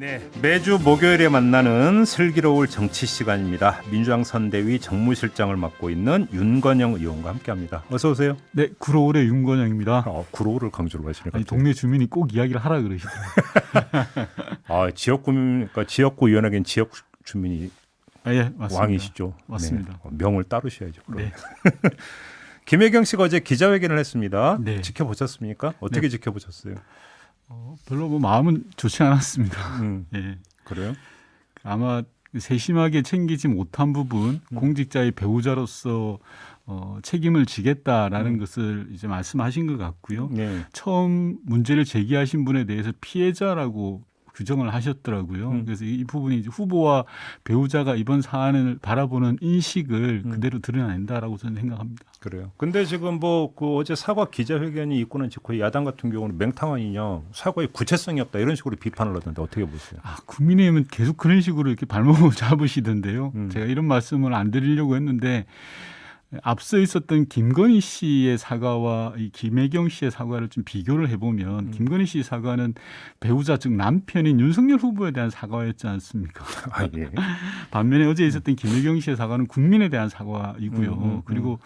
네, 매주 목요일에 만나는 슬기로울 정치 시간입니다. 민주당 선대위 정무실장을 맡고 있는 윤건영 의원과 함께합니다. 어서 오세요. 네, 구로울의 윤건영입니다. 어, 구로를 강조를 하시네요. 아니. 동네 주민이 꼭 이야기를 하라 그러시더라고요. 아, 지역구 그러니까 지역구 의원에겐 지역 주민이 아, 예, 맞습니다. 왕이시죠. 맞습니다. 네, 어, 명을 따르셔야죠. 네. 김혜경 씨가 어제 기자회견을 했습니다. 네. 지켜보셨습니까? 어떻게 지켜보셨어요? 어, 별로 뭐 마음은 좋지 않았습니다. 음, 예. 그래요? 아마 세심하게 챙기지 못한 부분, 음. 공직자의 배우자로서 어, 책임을 지겠다라는 음. 것을 이제 말씀하신 것 같고요. 네. 처음 문제를 제기하신 분에 대해서 피해자라고 규정을 하셨더라고요. 음. 그래서 이, 이 부분이 후보와 배우자가 이번 사안을 바라보는 인식을 음. 그대로 드러낸다라고 저는 생각합니다. 그래요. 근데 지금 뭐 그 어제 사과 기자회견이 있고 난 직후에 야당 같은 경우는 맹탕아니냐 사과의 구체성이 없다 이런 식으로 비판을 하던데 어떻게 보세요? 아, 국민의힘은 계속 그런 식으로 이렇게 발목을 잡으시던데요. 음. 제가 이런 말씀을 안 드리려고 했는데 앞서 있었던 김건희 씨의 사과와 이 김혜경 씨의 사과를 좀 비교를 해보면 음. 김건희 씨 사과는 배우자 즉 남편인 윤석열 후보에 대한 사과였지 않습니까? 아 예. 반면에 어제 있었던 김혜경 씨의 사과는 국민에 대한 사과이고요. 음, 음, 음. 그리고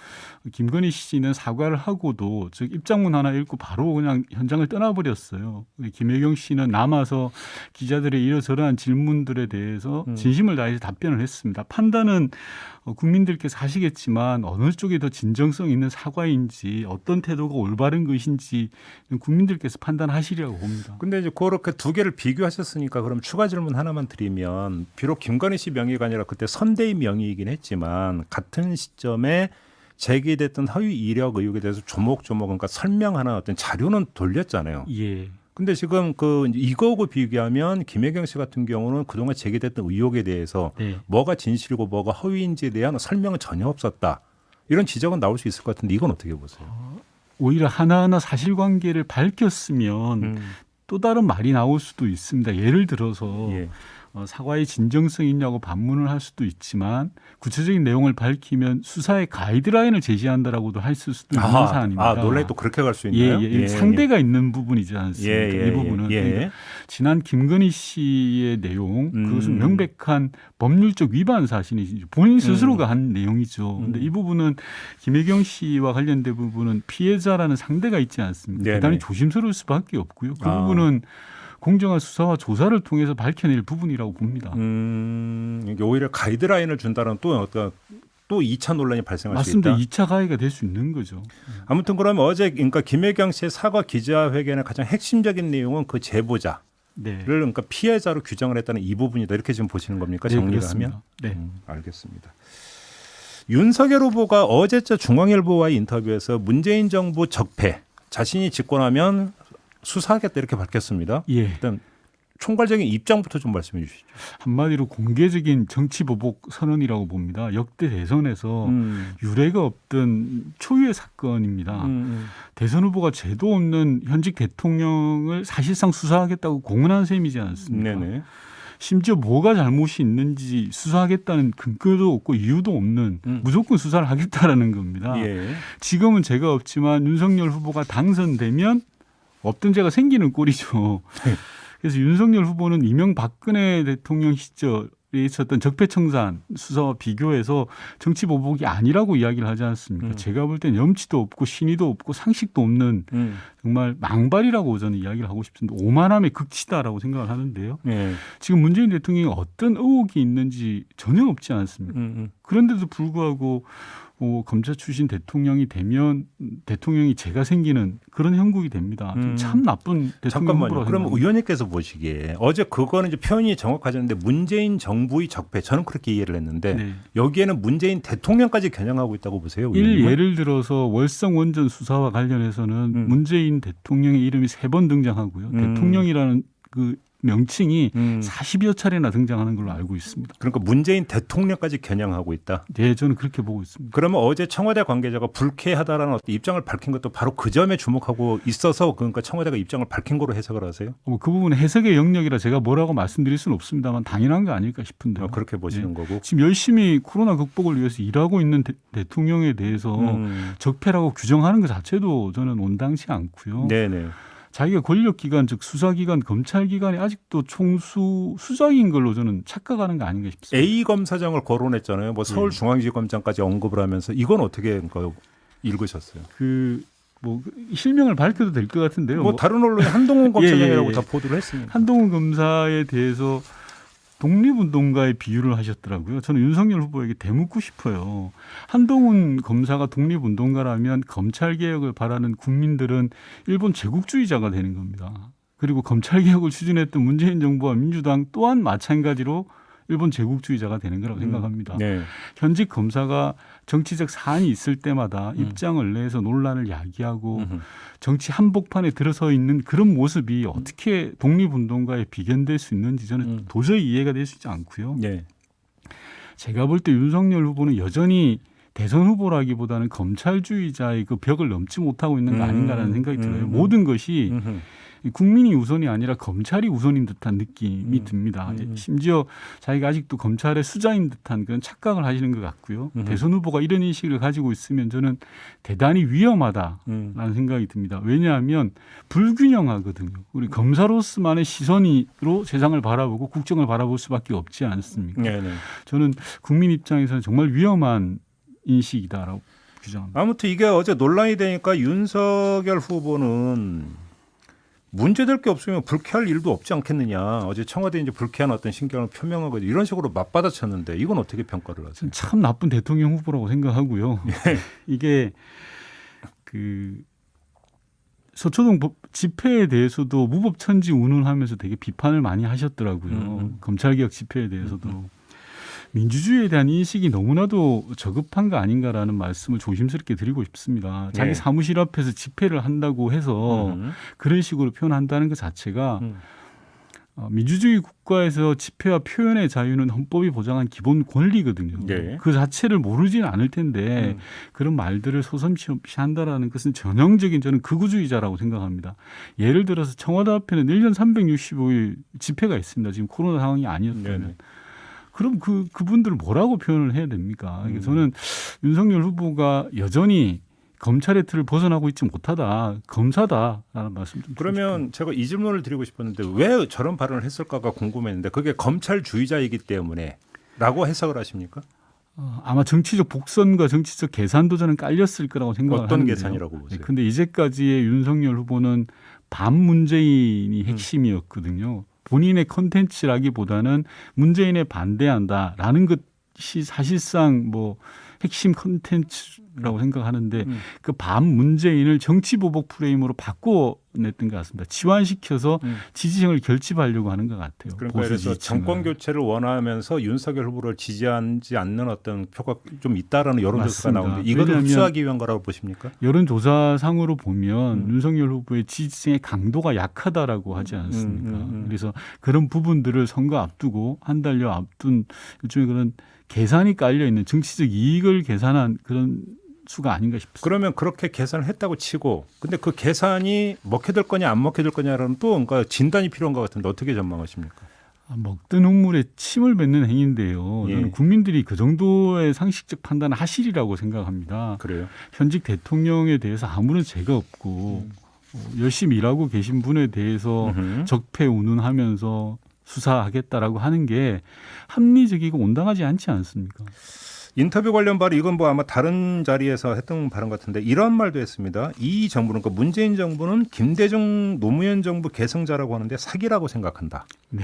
김건희 씨는 사과를 하고도 즉 입장문 하나 읽고 바로 그냥 현장을 떠나버렸어요. 김혜경 씨는 남아서 기자들의 이러저러한 질문들에 대해서 음. 진심을 다해서 답변을 했습니다. 판단은 어, 국민들께서 하시겠지만 어느 쪽이 더 진정성 있는 사과인지 어떤 태도가 올바른 것인지 국민들께서 판단하시리라고 봅니다. 근데 이제 그렇게 두 개를 비교하셨으니까 그럼 추가 질문 하나만 드리면 비록 김건희 씨 명의가 아니라 그때 선대위 명의이긴 했지만 같은 시점에 제기됐던 허위 이력 의혹에 대해서 조목조목 그러니까 설명하는 어떤 자료는 돌렸잖아요. 예. 근데 지금 그 이거하고 비교하면 김혜경 씨 같은 경우는 그동안 제기됐던 의혹에 대해서 네. 뭐가 진실이고 뭐가 허위인지에 대한 설명은 전혀 없었다. 이런 지적은 나올 수 있을 것 같은데 이건 어떻게 보세요? 오히려 하나하나 사실관계를 밝혔으면 음, 또 다른 말이 나올 수도 있습니다. 예를 들어서 예. 어, 사과의 진정성이 있냐고 반문을 할 수도 있지만 구체적인 내용을 밝히면 수사의 가이드라인을 제시한다라고 할 수도 있는 아하, 사안입니다. 아, 논란이 또 그렇게 갈수 예, 있나요? 예, 상대가 있는 부분이지 않습니까? 예, 예, 이 부분은 예, 예. 그러니까 지난 김건희 씨의 내용 음. 그것은 명백한 법률적 위반 사실이죠. 본인 스스로가 한 내용이죠. 음. 근데 이 부분은 김혜경 씨와 관련된 부분은 피해자라는 상대가 있지 않습니까? 네네. 대단히 조심스러울 수밖에 없고요. 그 아. 부분은 공정한 수사와 조사를 통해서 밝혀낼 부분이라고 봅니다. 음, 이게 오히려 가이드라인을 준다는 또 어떤 또 2차 논란이 발생할 맞습니다. 수 있다. 2차 가해가 될 수 있는 거죠. 아무튼 그러면 어제 그러니까 김혜경 씨의 사과 기자회견의 가장 핵심적인 내용은 그 제보자를 네. 그러니까 피해자로 규정을 했다는 이 부분이다. 이렇게 지금 보시는 겁니까? 네, 정리를 그렇습니다. 하면? 네. 음, 알겠습니다. 윤석열 후보가 어제자 중앙일보와의 인터뷰에서 문재인 정부 적폐 자신이 집권하면 수사하겠다 이렇게 밝혔습니다. 예. 일단 총괄적인 입장부터 좀 말씀해 주시죠. 한마디로 공개적인 정치 보복 선언이라고 봅니다. 역대 대선에서 음. 유례가 없던 초유의 사건입니다. 음, 대선 후보가 죄도 없는 현직 대통령을 사실상 수사하겠다고 공언한 셈이지 음. 않습니까? 네네. 심지어 뭐가 잘못이 있는지 수사하겠다는 근거도 없고 이유도 없는 음. 무조건 수사를 하겠다라는 겁니다. 예. 지금은 죄가 없지만 윤석열 후보가 당선되면 없던 죄가 생기는 꼴이죠. 네. 그래서 윤석열 후보는 이명박근혜 대통령 시절에 있었던 적폐청산 수사와 비교해서 정치 보복이 아니라고 이야기를 하지 않습니까? 음. 제가 볼 땐 염치도 없고 신의도 없고 상식도 없는 음. 정말 망발이라고 저는 이야기를 하고 싶습니다. 오만함의 극치다라고 생각을 하는데요. 예. 지금 문재인 대통령이 어떤 의혹이 있는지 전혀 없지 않습니까? 음, 음. 그런데도 불구하고 어, 검찰 출신 대통령이 되면 대통령이 죄가 생기는 그런 형국이 됩니다. 좀 음. 참 나쁜 대통령 잠깐만요. 그럼. 의원님께서 보시기에 어제 그거는 이제 표현이 정확하지 않은데 문재인 정부의 적폐 저는 그렇게 이해를 했는데 네. 여기에는 문재인 대통령까지 겨냥하고 있다고 보세요. 일 의원님은? 예를 들어서 월성 원전 수사와 관련해서는 음. 문재인 대통령의 이름이 세 번 등장하고요. 음. 대통령이라는 그 명칭이 음. 40여 차례나 등장하는 걸로 알고 있습니다. 그러니까 문재인 대통령까지 겨냥하고 있다. 네, 저는 그렇게 보고 있습니다. 그러면 어제 청와대 관계자가 불쾌하다라는 어떤 입장을 밝힌 것도 바로 그 점에 주목하고 있어서 그러니까 청와대가 입장을 밝힌 거로 해석을 하세요. 어, 그 부분은 해석의 영역이라 제가 뭐라고 말씀드릴 수는 없습니다만 당연한 거 아닐까 싶은데요. 어, 그렇게 보시는 거고. 지금 열심히 코로나 극복을 위해서 일하고 있는 대, 통령에 대해서 음. 적폐라고 규정하는 것 자체도 저는 온당치 않고요. 네네. 자기가 권력기관 즉 수사기관 검찰기관이 아직도 총수 수장인 걸로 저는 착각하는 거 아닌가 싶습니다. A 검사장을 거론했잖아요. 뭐 예. 서울중앙지검장까지 언급을 하면서 이건 어떻게 그 읽으셨어요? 그 뭐 실명을 밝혀도 될 것 같은데요. 뭐 뭐 다른 언론이 한동훈 검사장이라고 예, 예. 다 보도를 했습니다. 한동훈 검사에 대해서 독립운동가의 비유를 하셨더라고요. 저는 윤석열 후보에게 대묻고 싶어요. 한동훈 검사가 독립운동가라면 검찰개혁을 바라는 국민들은 일본 제국주의자가 되는 겁니다. 그리고 검찰개혁을 추진했던 문재인 정부와 민주당 또한 마찬가지로 일본 제국주의자가 되는 거라고 생각합니다. 네. 현직 검사가 정치적 사안이 있을 때마다 음. 입장을 내서 논란을 야기하고 음흠. 정치 한복판에 들어서 있는 그런 모습이 어떻게 독립운동가에 비견될 수 있는지 저는 음. 도저히 이해가 될 수 있지 않고요. 네. 제가 볼 때 윤석열 후보는 여전히 대선 후보라기보다는 검찰주의자의 그 벽을 넘지 못하고 있는 거 음. 아닌가라는 생각이 들어요. 음. 모든 것이 음흠. 국민이 우선이 아니라 검찰이 우선인 듯한 느낌이 음. 듭니다. 음. 심지어 자기가 아직도 검찰의 수장인 듯한 그런 착각을 하시는 것 같고요. 음. 대선 후보가 이런 인식을 가지고 있으면 저는 대단히 위험하다. 음. 라는 생각이 듭니다. 왜냐하면 불균형하거든요. 우리 검사로서만의 시선으로 세상을 바라보고 국정을 바라볼 수밖에 없지 않습니까? 네, 네. 저는 국민 입장에서는 정말 위험한 인식이다라고 규정합니다. 아무튼 이게 어제 논란이 되니까 윤석열 후보는 문제될 게 없으면 불쾌할 일도 없지 않겠느냐. 어제 청와대 이제 불쾌한 어떤 신경을 표명하고 이런 식으로 맞받아쳤는데 이건 어떻게 평가를 하세요? 참 나쁜 대통령 후보라고 생각하고요. 이게 그 서초동 법- 집회에 대해서도 무법천지 운운하면서 되게 비판을 많이 하셨더라고요. 음, 음. 검찰개혁 집회에 대해서도 민주주의에 대한 인식이 너무나도 저급한 거 아닌가라는 말씀을 조심스럽게 드리고 싶습니다. 자기 네. 사무실 앞에서 집회를 한다고 해서 음. 그런 식으로 표현한다는 것 자체가 음. 어, 민주주의 국가에서 집회와 표현의 자유는 헌법이 보장한 기본 권리거든요. 네. 그 자체를 모르지는 않을 텐데 음. 그런 말들을 소섬시 없이 한다라는 것은 전형적인 저는 극우주의자라고 생각합니다. 예를 들어서 청와대 앞에는 1년 365일 집회가 있습니다. 지금 코로나 상황이 아니었다면. 네네. 그럼 그 그분들 뭐라고 표현을 해야 됩니까? 음. 저는 윤석열 후보가 여전히 검찰의 틀을 벗어나고 있지 못하다, 검사다라는 말씀 좀. 그러면 제가 이 질문을 드리고 싶었는데 왜 저런 발언을 했을까가 궁금했는데 그게 검찰주의자이기 때문에라고 해석을 하십니까? 어, 아마 정치적 복선과 정치적 계산도 저는 깔렸을 거라고 생각을 어떤 하는데요. 계산이라고 보세요? 네, 근데 이제까지의 윤석열 후보는 반 문재인이 음. 핵심이었거든요. 본인의 컨텐츠라기보다는 문재인에 반대한다라는 것이 사실상 뭐 핵심 컨텐츠라고 생각하는데 음. 그반 문재인을 정치 보복 프레임으로 바꿔냈던 것 같습니다. 치환시켜서 음. 지지층을 결집하려고 하는 것 같아요. 그러니까 그래서. 정권 교체를 원하면서 윤석열 후보를 지지하지 않는 어떤 표가 좀 있다라는 여론조사가. 나오는데 왜냐하면 흡수하기 위한 거라고 보십니까? 여론조사상으로 보면 음. 윤석열 후보의 지지층의 강도가 약하다라고 하지 않습니까? 음, 음, 음. 그래서 그런 부분들을 선거 앞두고 한 달여 앞둔 일종의 그런 계산이 깔려 있는 정치적 이익을 계산한 그런 수가 아닌가 싶습니다. 그러면 그렇게 계산을 했다고 치고 근데 그 계산이 먹혀들 거냐 안 먹혀들 거냐라는 또 뭔가 진단이 필요한 것 같은데 어떻게 전망하십니까? 아, 먹던 흙물에 침을 뱉는 행위인데요. 예. 저는 국민들이 그 정도의 상식적 판단을 하시리라고 생각합니다. 그래요? 현직 대통령에 대해서 아무런 죄가 없고 어, 열심히 일하고 계신 분에 대해서 음흠. 적폐 운운하면서 수사하겠다라고 하는 게 합리적이고 온당하지 않지 않습니까? 인터뷰 관련 발언 이건 뭐 아마 다른 자리에서 했던 발언 같은데 이런 말도 했습니다. 이 정부는 그러니까 문재인 정부는 김대중 노무현 정부 계승자라고 하는데 사기라고 생각한다. 네.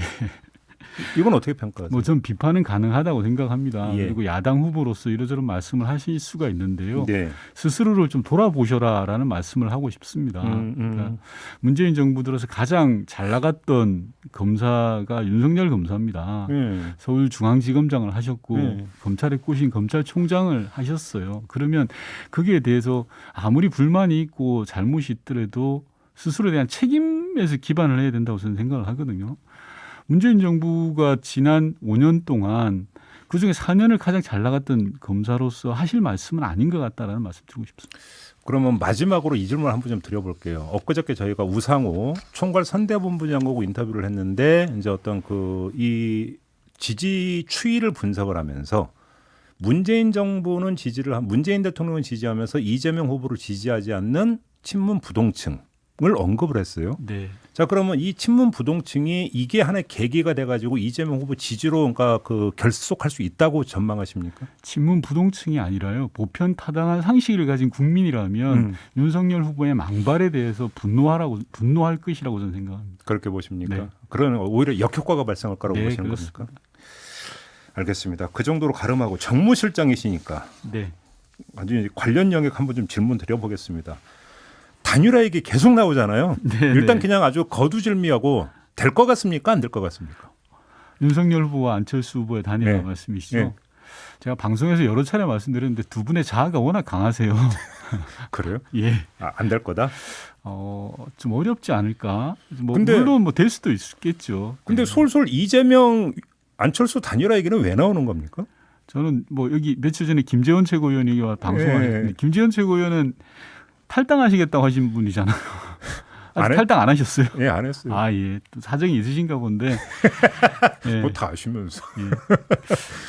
이건 어떻게 평가하세요? 뭐 전 비판은 가능하다고 생각합니다. 예. 그리고 야당 후보로서 이러저런 말씀을 하실 수가 있는데요. 네. 스스로를 좀 돌아보셔라라는 말씀을 하고 싶습니다. 음, 음. 그러니까 문재인 정부 들어서 가장 잘 나갔던 검사가 윤석열 검사입니다. 네. 서울중앙지검장을 하셨고 네. 검찰에 꼬신 검찰총장을 하셨어요. 그러면 거기에 대해서 아무리 불만이 있고 잘못이 있더라도 스스로에 대한 책임에서 기반을 해야 된다고 저는 생각을 하거든요. 문재인 정부가 지난 5년 동안 그 중에 4년을 가장 잘 나갔던 검사로서 하실 말씀은 아닌 것 같다라는 말씀 드리고 싶습니다. 그러면 마지막으로 이 질문 한번 좀 드려볼게요. 엊그저께 저희가 우상호 총괄 선대본부장하고 인터뷰를 했는데 이제 어떤 그 이 지지 추이를 분석을 하면서 문재인 정부는 지지를 한 문재인 대통령은 지지하면서 이재명 후보를 지지하지 않는 친문 부동층 언급을 했어요. 네. 자 그러면 이 친문 부동층이 이게 하나의 계기가 돼가지고 이재명 후보 지지로 그러니까 그 결속할 수 있다고 전망하십니까? 친문 부동층이 아니라요. 보편 타당한 상식을 가진 국민이라면 음, 윤석열 후보의 망발에 대해서 분노하라고 분노할 것이라고 저는 생각합니다. 그렇게 보십니까? 네. 그런 오히려 역효과가 발생할 거라고 네, 보시는 그렇습니다. 겁니까? 알겠습니다. 그 정도로 가름하고 정무실장이시니까 네. 이제 관련 영역 한번 좀 질문 드려보겠습니다. 단일화 얘기 계속 나오잖아요. 네, 일단 네. 그냥 아주 거두절미하고 될 것 같습니까? 안 될 것 같습니까? 윤석열 후보와 안철수 후보의 단일화 네. 말씀이시죠. 네. 제가 방송에서 여러 차례 말씀드렸는데 두 분의 자아가 워낙 강하세요. 그래요? 예. 아, 안 될 거다. 어, 좀 어렵지 않을까? 뭐 근데- 물론 뭐 될 수도 있겠죠. 근데 네. 솔솔 이재명 안철수 단일화 얘기는 왜 나오는 겁니까? 저는 뭐 여기 며칠 전에 김재원 최고위원이와 방송하셨는데 예. 김재원 최고위원은 탈당하시겠다고 하신 분이잖아요. 안 탈당 안 하셨어요. 예, 안 했어요. 아 예, 또 사정이 있으신가 본데. 예. 뭐다 아시면서. 예.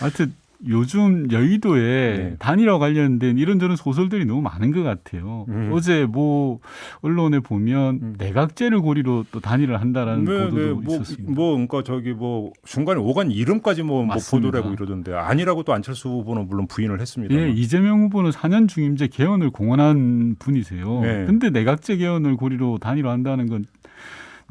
하여튼 요즘 여의도에 네. 단일화 관련된 이런저런 소설들이 너무 많은 것 같아요. 음. 어제 뭐 언론에 보면 음. 내각제를 고리로 또 단일화를 한다라는 보도도 뭐, 있었습니다. 뭐 그러니까 저기 뭐 중간에 오간 이름까지 뭐, 뭐. 보도를 하고 이러던데 아니라고 또 안철수 후보는 물론 부인을 했습니다. 예, 이재명 후보는 4년 중임제 개헌을 공언한 분이세요. 네. 근데 내각제 개헌을 고리로 단일화 한다는 건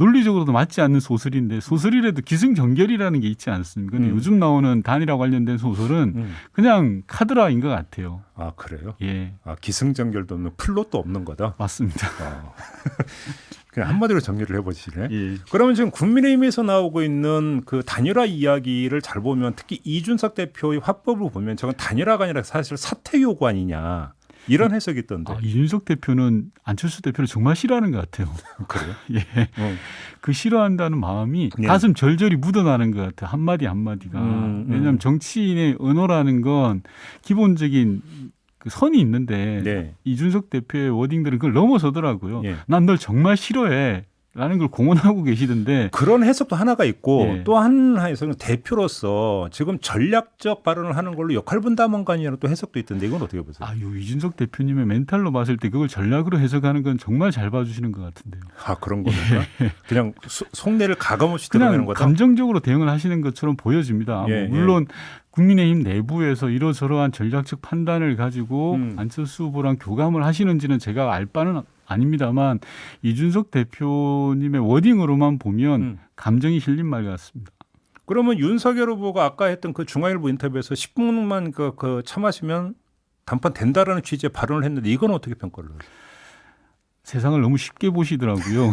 논리적으로도 맞지 않는 소설인데 소설이라도 기승전결이라는 게 있지 않습니까? 근데 음. 요즘 나오는 단일화 관련된 소설은 음. 그냥 카드라인 것 같아요. 아 그래요? 예, 아 기승전결도 없는 플롯도 없는 거다. 맞습니다. 아. 그냥 한마디로 정리를 해보시네. 예. 그러면 지금 국민의힘에서 나오고 있는 그 단일화 이야기를 잘 보면 특히 이준석 대표의 화법을 보면 저건 단일화가 아니라 사실 사퇴 요구 아니냐 이런 해석이 있던데. 아, 이준석 대표는 안철수 대표를 정말 싫어하는 것 같아요. 그래요? 예, 어. 그 싫어한다는 마음이 예. 가슴 절절히 묻어나는 것 같아요. 한 마디 한 마디가. 음, 음. 왜냐하면 정치인의 언어라는 건 기본적인 그 선이 있는데 네. 이준석 대표의 워딩들은 그걸 넘어서더라고요. 예. 난널 정말 싫어해. 라는 걸 공언하고 계시던데 그런 해석도 하나가 있고 예. 또한 해석은 대표로서 지금 전략적 발언을 하는 걸로 역할 분담원관이라는 또 해석도 있던데 이건 어떻게 보세요? 아, 요 이준석 대표님의 멘탈로 봤을 때 그걸 전략으로 해석하는 건 정말 잘 봐주시는 것 같은데요. 아 그런 겁니까? 그냥 소- 속내를 가감없이 예. 드러내는 거다. 감정적으로 대응을 하시는 것처럼 보여집니다. 예, 뭐 물론 국민의힘 내부에서 이러저러한 전략적 판단을 가지고 음. 안철수 후보랑 교감을 하시는지는 제가 알 바는 아닙니다만 이준석 대표님의 워딩으로만 보면 음. 감정이 실린 말 같습니다. 그러면 윤석열 후보가 아까 했던 그 중앙일보 인터뷰에서 10분만 그, 그 참하시면 단판 된다라는 취지의 발언을 했는데 이건 어떻게 평가를 해요? 세상을 너무 쉽게 보시더라고요.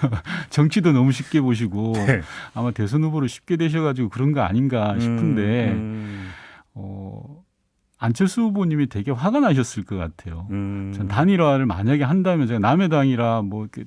정치도 너무 쉽게 보시고 네. 아마 대선 후보로 쉽게 되셔가지고 그런 거 아닌가 싶은데 음, 어, 안철수 후보님이 되게 화가 나셨을 것 같아요. 음, 전 단일화를 만약에 한다면 제가 남의 당이라 뭐 이렇게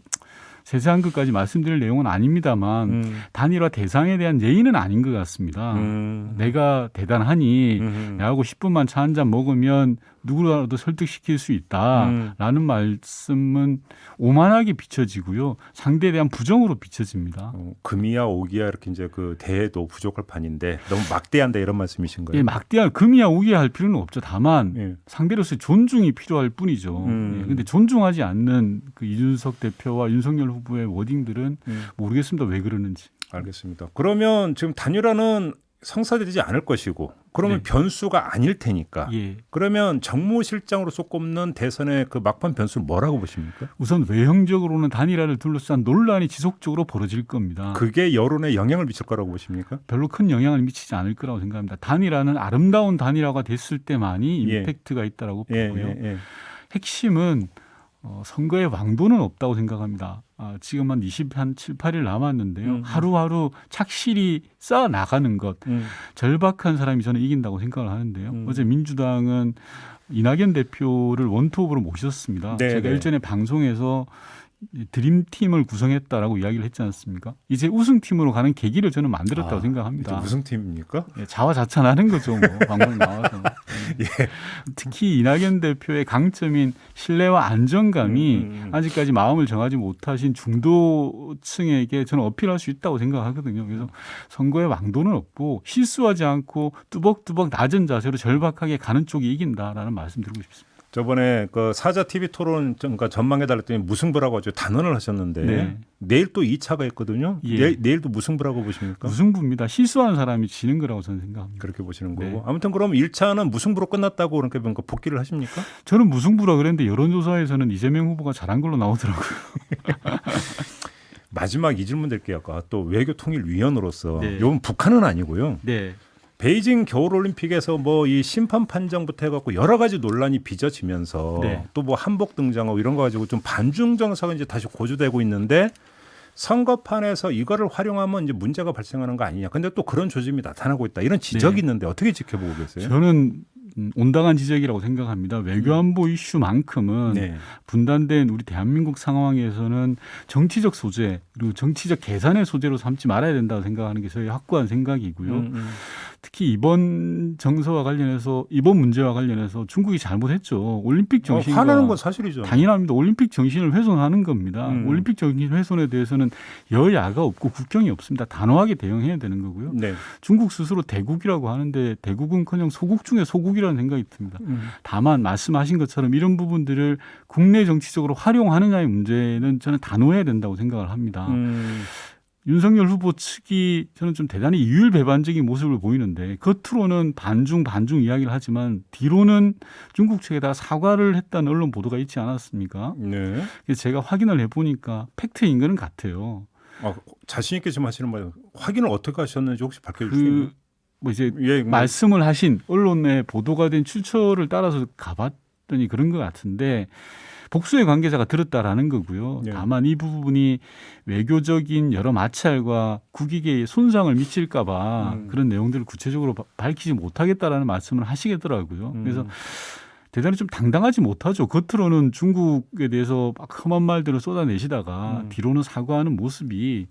세세한 것까지 말씀드릴 내용은 아닙니다만 음, 단일화 대상에 대한 예의는 아닌 것 같습니다. 음, 내가 대단하니 음, 나하고 10분만 차 한 잔 먹으면 누구라도 설득시킬 수 음. 있다라는 말씀은 오만하게 비춰지고요. 상대에 대한 부정으로 비춰집니다. 어, 금이야 오기야 이렇게 이제 그 대도 부족할 판인데 너무 막대한다 이런 말씀이신 거예요? 예, 막대할 금이야 우기야 할 필요는 없죠. 다만 예. 상대로서의 존중이 필요할 뿐이죠. 음. 예, 근데 존중하지 않는 그 이준석 대표와 윤석열 후보의 워딩들은 음, 모르겠습니다. 왜 그러는지. 알겠습니다. 그러면 지금 단일화는 성사되지 않을 것이고 그러면 네. 변수가 아닐 테니까 예. 그러면 정무실장으로서 꼽는 대선의 그 막판 변수를 뭐라고 보십니까? 우선 외형적으로는 단일화를 둘러싼 논란이 지속적으로 벌어질 겁니다. 그게 여론에 영향을 미칠 거라고 보십니까? 별로 큰 영향을 미치지 않을 거라고 생각합니다. 단일화는 아름다운 단일화가 됐을 때만이 예. 임팩트가 있다라고 예, 보고요. 예, 예. 핵심은 어, 선거의 왕도는 없다고 생각합니다. 아, 지금 한 20, 한 7, 8일 남았는데요. 음. 하루하루 착실히 쌓아 나가는 것. 음, 절박한 사람이 저는 이긴다고 생각을 하는데요. 음. 어제 민주당은 이낙연 대표를 원톱으로 모셨습니다. 네, 제가 네. 일전에 방송에서 이 드림팀을 구성했다라고 이야기를 했지 않습니까? 이제 우승팀으로 가는 계기를 저는 만들었다고 아, 생각합니다. 무슨 팀입니까? 예, 자화자찬하는 거죠, 뭐 방송 나와서. 예. 특히 이낙연 대표의 강점인 신뢰와 안정감이 음, 음, 음. 아직까지 마음을 정하지 못하신 중도층에게 저는 어필할 수 있다고 생각하거든요. 그래서 선거의 왕도는 없고 실수하지 않고 뚜벅뚜벅 낮은 자세로 절박하게 가는 쪽이 이긴다라는 말씀 드리고 싶습니다. 저번에 그 사자 TV 토론 그러니까 전망해 달랬더니 무승부라고 아주 단언을 하셨는데 네. 내일 또 2차가 있거든요. 예. 내, 내일도 무승부라고 보십니까? 무승부입니다. 실수한 사람이 지는 거라고 저는 생각합니다. 그렇게 보시는 거고. 네. 아무튼 그럼 1차는 무승부로 끝났다고 그렇게 뭔가 복귀를 하십니까? 저는 무승부라 그랬는데 여론조사에서는 이재명 후보가 잘한 걸로 나오더라고요. 마지막 이 질문 드릴게요. 아까 또 외교통일위원으로서 네. 이건 북한은 아니고요. 네. 베이징 겨울올림픽에서 뭐 이 심판 판정부터 해갖고 여러 가지 논란이 빚어지면서 네. 또뭐 한복 등장하고 이런 거 가지고 좀 반중 정서가 이제 다시 고조되고 있는데 선거판에서 이거를 활용하면 이제 문제가 발생하는 거 아니냐. 근데 또 그런 조짐이 나타나고 있다. 이런 지적이 네. 있는데 어떻게 지켜보고 계세요? 저는 음, 온당한 지적이라고 생각합니다. 외교안보 이슈만큼은 네. 분단된 우리 대한민국 상황에서는 정치적 소재 그리고 정치적 계산의 소재로 삼지 말아야 된다고 생각하는 게 저의 확고한 생각이고요. 음, 음. 특히 이번 정서와 관련해서 이번 문제와 관련해서 중국이 잘못했죠. 올림픽 어, 정신과 화나는 건 사실이죠. 당연합니다. 올림픽 정신을 훼손하는 겁니다. 음. 올림픽 정신 훼손에 대해서는 여야가 없고 국경이 없습니다. 단호하게 대응해야 되는 거고요. 네. 중국 스스로 대국이라고 하는데 대국은커녕 소국 중에 소국이라는 생각이 듭니다. 음. 다만 말씀하신 것처럼 이런 부분들을 국내 정치적으로 활용하느냐의 문제는 저는 단호해야 된다고 생각을 합니다. 음. 윤석열 후보 측이 저는 좀 대단히 이율배반적인 모습을 보이는데 겉으로는 반중 반중 이야기를 하지만 뒤로는 중국 측에다가 사과를 했다는 언론 보도가 있지 않았습니까? 네. 제가 확인을 해보니까 팩트인 거는 같아요. 아, 자신 있게 지금 하시는 말 확인을 어떻게 하셨는지 혹시 밝혀주시면 그 뭐 이제 예, 뭐, 말씀을 하신 언론에 보도가 된 출처를 따라서 가봤더니 그런 것 같은데 복수의 관계자가 들었다라는 거고요. 네. 다만 이 부분이 외교적인 여러 마찰과 국익에 손상을 미칠까봐 음. 그런 내용들을 구체적으로 바- 밝히지 못하겠다라는 말씀을 하시겠더라고요. 음. 그래서 대단히 좀 당당하지 못하죠. 겉으로는 중국에 대해서 막 험한 말들을 쏟아내시다가 음. 뒤로는 사과하는 모습이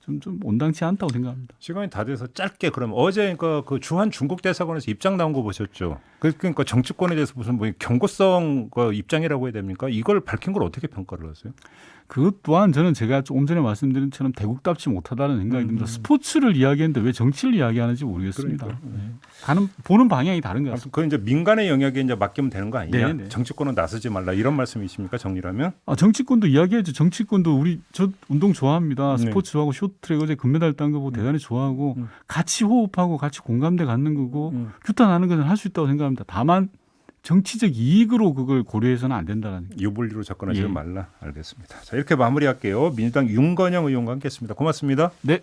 좀, 좀 온당치 않다고 생각합니다. 시간이 다 돼서 짧게 그럼 어제 그, 그 주한 중국 대사관에서 입장 나온 거 보셨죠? 그- 그러니까 정치권에 대해서 무슨 뭐 경고성 그 입장이라고 해야 됩니까? 이걸 밝힌 걸 어떻게 평가를 하세요? 그것 또한 저는 제가 조금 전에 말씀드린 것처럼 대국답지 못하다는 생각이 음, 듭니다. 음. 스포츠를 이야기했는데 왜 정치를 이야기하는지 모르겠습니다. 그러니까요. 네. 가는 보는 방향이 다른 것 같습니다. 그건 이제 민간의 영역에 이제 맡기면 되는 거 아니냐? 네, 네. 정치권은 나서지 말라 이런 말씀이십니까? 정리라면? 아, 정치권도 이야기해야죠. 정치권도 우리 저 운동 좋아합니다. 네. 스포츠하고 쇼트트랙 어제 금메달 딴 거 보고 대단히 좋아하고 음. 같이 호흡하고 같이 공감대 갖는 거고 음. 규탄하는 것은 할 수 있다고 생각합니다. 다만 정치적 이익으로 그걸 고려해서는 안 된다는 유불리로 접근하지 예. 말라. 알겠습니다. 자 이렇게 마무리할게요. 민주당 윤건영 의원과 함께했습니다. 고맙습니다. 네